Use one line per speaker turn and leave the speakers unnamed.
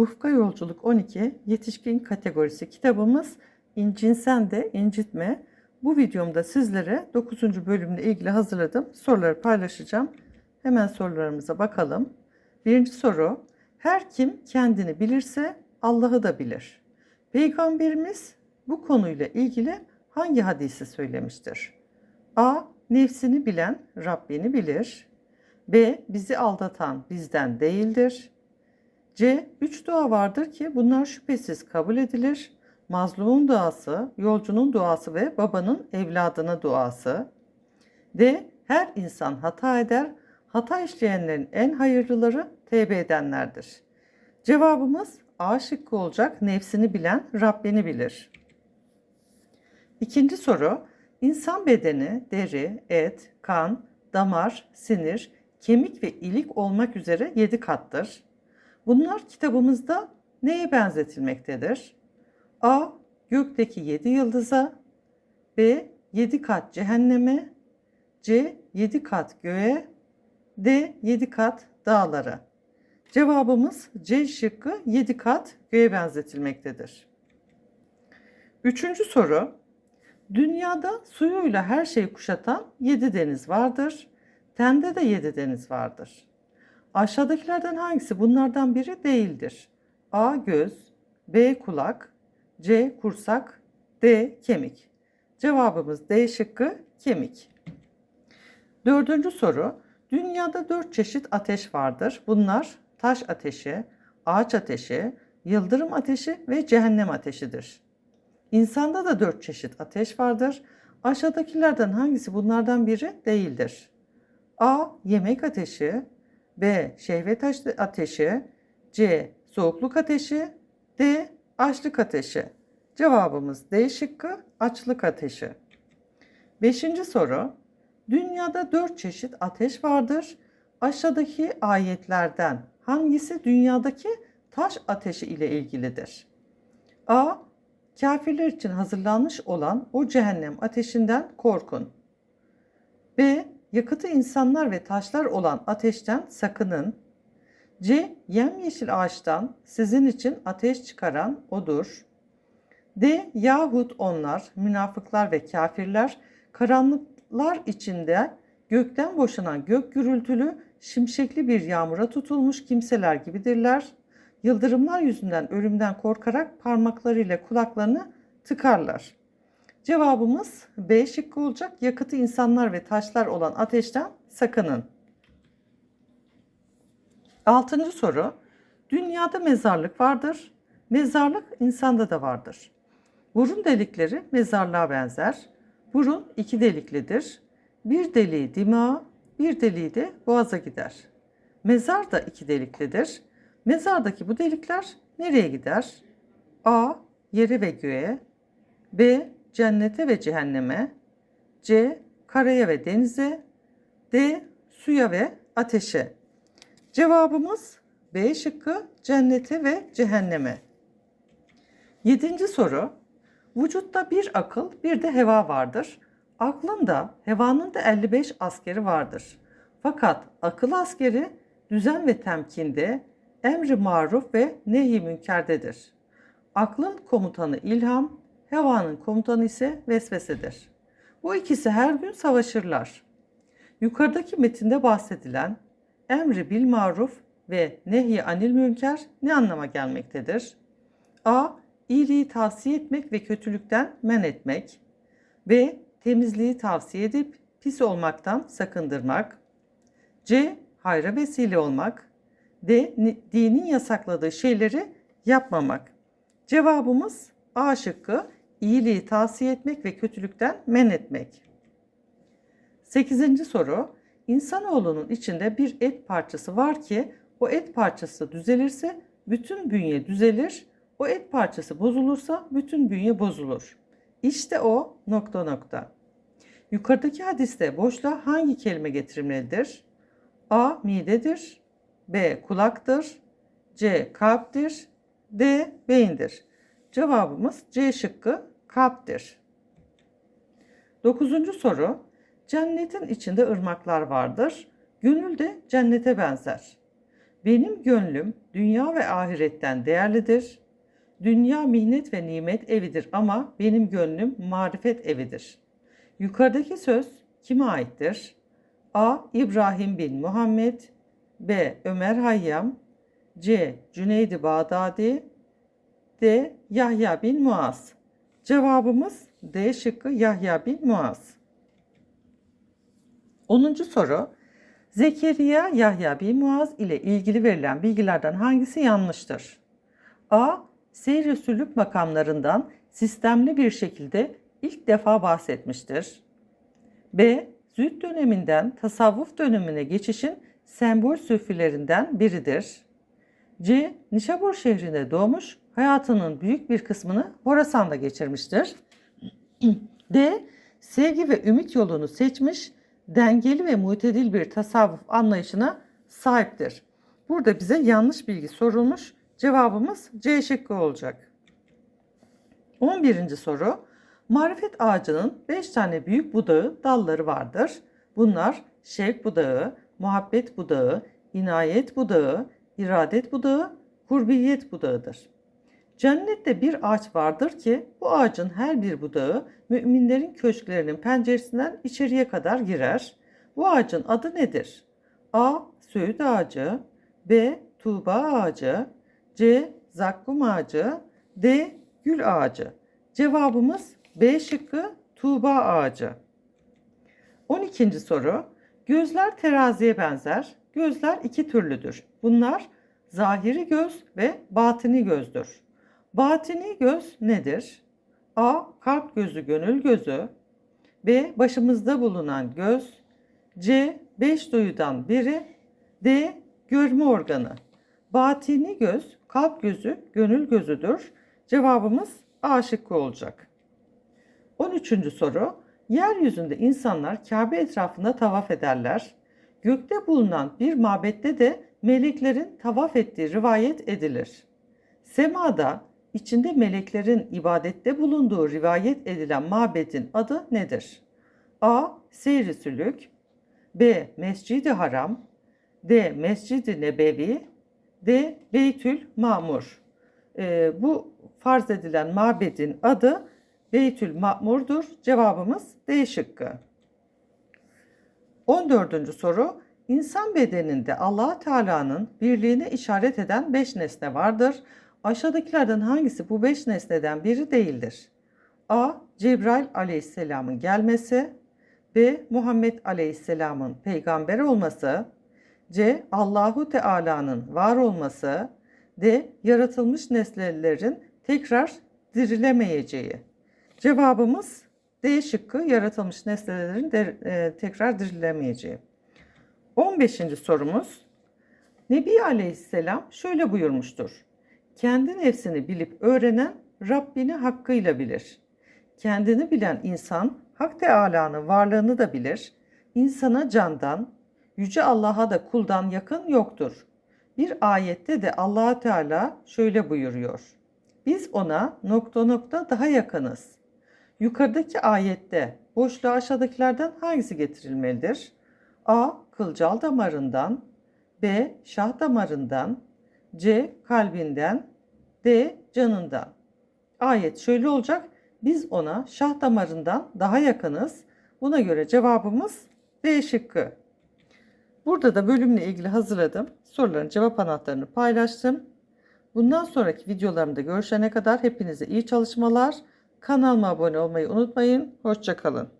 Ufka Yolculuk 12 Yetişkin kategorisi kitabımız İncinsen de incitme. Bu videomda sizlere 9. bölümle ilgili hazırladım. Soruları paylaşacağım. Hemen sorularımıza bakalım. Birinci soru. Her kim kendini bilirse Allah'ı da bilir. Peygamberimiz bu konuyla ilgili hangi hadisi söylemiştir? A. Nefsini bilen Rabbini bilir. B. Bizi aldatan bizden değildir. C. Üç dua vardır ki bunlar şüphesiz kabul edilir. Mazlumun duası, yolcunun duası ve babanın evladına duası. D. Her insan hata eder. Hata işleyenlerin en hayırlıları tevbe edenlerdir. Cevabımız A şıkkı olacak. Nefsini bilen Rabbini bilir. İkinci soru. İnsan bedeni, deri, et, kan, damar, sinir, kemik ve ilik olmak üzere yedi kattır. Bunlar kitabımızda neye benzetilmektedir? A. Gökteki yedi yıldıza B. Yedi kat cehenneme C. Yedi kat göğe D. Yedi kat dağlara Cevabımız C şıkkı yedi kat göğe benzetilmektedir. Üçüncü soru. Dünyada suyuyla her şeyi kuşatan yedi deniz vardır. Tende de yedi deniz vardır. Aşağıdakilerden hangisi bunlardan biri değildir? A. Göz B. Kulak C. Kursak D. Kemik Cevabımız D şıkkı kemik. Dördüncü soru. Dünyada dört çeşit ateş vardır. Bunlar taş ateşi, ağaç ateşi, yıldırım ateşi ve cehennem ateşidir. İnsanda da dört çeşit ateş vardır. Aşağıdakilerden hangisi bunlardan biri değildir? A. Yemek ateşi B. Şehvet ateşi C. Soğukluk ateşi D. Açlık ateşi Cevabımız D şıkkı açlık ateşi. Beşinci soru. Dünyada dört çeşit ateş vardır. Aşağıdaki ayetlerden hangisi dünyadaki taş ateşi ile ilgilidir? A. Kafirler için hazırlanmış olan o cehennem ateşinden korkun. B. Yakıtı insanlar ve taşlar olan ateşten sakının. C. Yemyeşil ağaçtan sizin için ateş çıkaran odur. D. Yahut onlar, münafıklar ve kafirler karanlıklar içinde gökten boşanan gök gürültülü, şimşekli bir yağmura tutulmuş kimseler gibidirler. Yıldırımlar yüzünden ölümden korkarak parmaklarıyla kulaklarını tıkarlar. Cevabımız B şıkkı olacak. Yakıtı insanlar ve taşlar olan ateşten sakının. Altıncı soru. Dünyada mezarlık vardır. Mezarlık insanda da vardır. Burun delikleri mezarlığa benzer. Burun iki deliklidir. Bir deliği dimağa, bir deliği de boğaza gider. Mezar da iki deliklidir. Mezardaki bu delikler nereye gider? A. Yere ve göğe. B. Cennete ve cehenneme. C. Karaya ve denize. D. Suya ve ateşe. Cevabımız B şıkkı cennete ve cehenneme. Yedinci soru. Vücutta bir akıl bir de heva vardır. Aklın da hevanın da 55 askeri vardır. Fakat akıl askeri düzen ve temkinde, emri maruf ve nehi münkerdedir. Aklın komutanı ilham, hevanın komutanı ise vesvesedir. Bu ikisi her gün savaşırlar. Yukarıdaki metinde bahsedilen emri bil maruf ve nehi anil münker ne anlama gelmektedir? A. İyiliği tavsiye etmek ve kötülükten men etmek. B. Temizliği tavsiye edip pis olmaktan sakındırmak. C. Hayra vesile olmak. D. Dinin yasakladığı şeyleri yapmamak. Cevabımız A şıkkı iyiliği tavsiye etmek ve kötülükten men etmek. Sekizinci soru. İnsanoğlunun içinde bir et parçası var ki o et parçası düzelirse bütün bünye düzelir, o et parçası bozulursa bütün bünye bozulur. İşte o nokta nokta. Yukarıdaki hadiste boşluğa hangi kelime getirilmelidir? A. Midedir. B. Kulaktır. C. Kalptir. D. Beyindir. Cevabımız C şıkkı kalptir. Dokuzuncu soru. Cennetin içinde ırmaklar vardır. Gönül de cennete benzer. Benim gönlüm dünya ve ahiretten değerlidir. Dünya mihnet ve nimet evidir ama benim gönlüm marifet evidir. Yukarıdaki söz kime aittir? A. İbrahim bin Muhammed B. Ömer Hayyam C. Cüneydi Bağdadi D. Yahya bin Muaz Cevabımız D şıkkı Yahya bin Muaz. 10. soru. Zekeriya Yahya bin Muaz ile ilgili verilen bilgilerden hangisi yanlıştır? A. Seyr-i sülük makamlarından sistemli bir şekilde ilk defa bahsetmiştir. B. Zühd döneminden tasavvuf dönemine geçişin sembol süfilerinden biridir. C. Nişabur şehrinde doğmuş, hayatının büyük bir kısmını Horasan'da geçirmiştir. D. Sevgi ve ümit yolunu seçmiş, dengeli ve mutedil bir tasavvuf anlayışına sahiptir. Burada bize yanlış bilgi sorulmuş. Cevabımız C şıkkı olacak. 11. soru. Marifet ağacının 5 tane büyük budağı, dalları vardır. Bunlar şevk budağı, muhabbet budağı, inayet budağı, iradet budağı, kurbiyet budağıdır. Cennette bir ağaç vardır ki bu ağacın her bir budağı müminlerin köşklerinin penceresinden içeriye kadar girer. Bu ağacın adı nedir? A. Söğüt ağacı B. Tuğba ağacı C. Zakkum ağacı D. Gül ağacı. Cevabımız B şıkkı Tuğba ağacı. 12. soru. Gözler teraziye benzer. Gözler iki türlüdür. Bunlar zahiri göz ve batini gözdür. Batini göz nedir? A. Kalp gözü, gönül gözü. B. Başımızda bulunan göz. C. Beş duyudan biri. D. Görme organı. Batini göz, kalp gözü, gönül gözüdür. Cevabımız A şıkkı olacak. 13. soru. Yeryüzünde insanlar Kabe etrafında tavaf ederler. Gökte bulunan bir mabette de meleklerin tavaf ettiği rivayet edilir. Semada içinde meleklerin ibadette bulunduğu rivayet edilen mabedin adı nedir? A. Seyri Sülük B. Mescid-i Haram D. Mescid-i Nebevi D. Beytül Mamur Ee, Bu farz edilen mabedin adı Beytül Ma'mur'dur. Cevabımız D şıkkı. 14. soru. İnsan bedeninde allah Teala'nın birliğine işaret eden beş nesne vardır. Aşağıdakilerden hangisi bu beş nesneden biri değildir? A. Cebrail aleyhisselamın gelmesi. B. Muhammed aleyhisselamın peygamber olması. C. Allahu Teala'nın var olması. D. Yaratılmış nesnelerin tekrar dirilemeyeceği. Cevabımız D şıkkı yaratılmış nesnelerin de, e, tekrar dirilemeyeceği. 15. sorumuz. Nebi Aleyhisselam şöyle buyurmuştur. Kendi nefsini bilip öğrenen Rabbini hakkıyla bilir. Kendini bilen insan Hak Teala'nın varlığını da bilir. İnsana candan, yüce Allah'a da kuldan yakın yoktur. Bir ayette de Allah Teala şöyle buyuruyor. Biz ona nokta nokta daha yakınız. Yukarıdaki ayette boşluğa aşağıdakilerden hangisi getirilmelidir? A. Kılcal damarından B. Şah damarından C. Kalbinden D. Canından Ayet şöyle olacak. Biz ona şah damarından daha yakınız. Buna göre cevabımız D şıkkı. Burada da bölümle ilgili hazırladım. Soruların cevap anahtarını paylaştım. Bundan sonraki videolarımda görüşene kadar hepinize iyi çalışmalar. Kanalıma abone olmayı unutmayın. Hoşçakalın.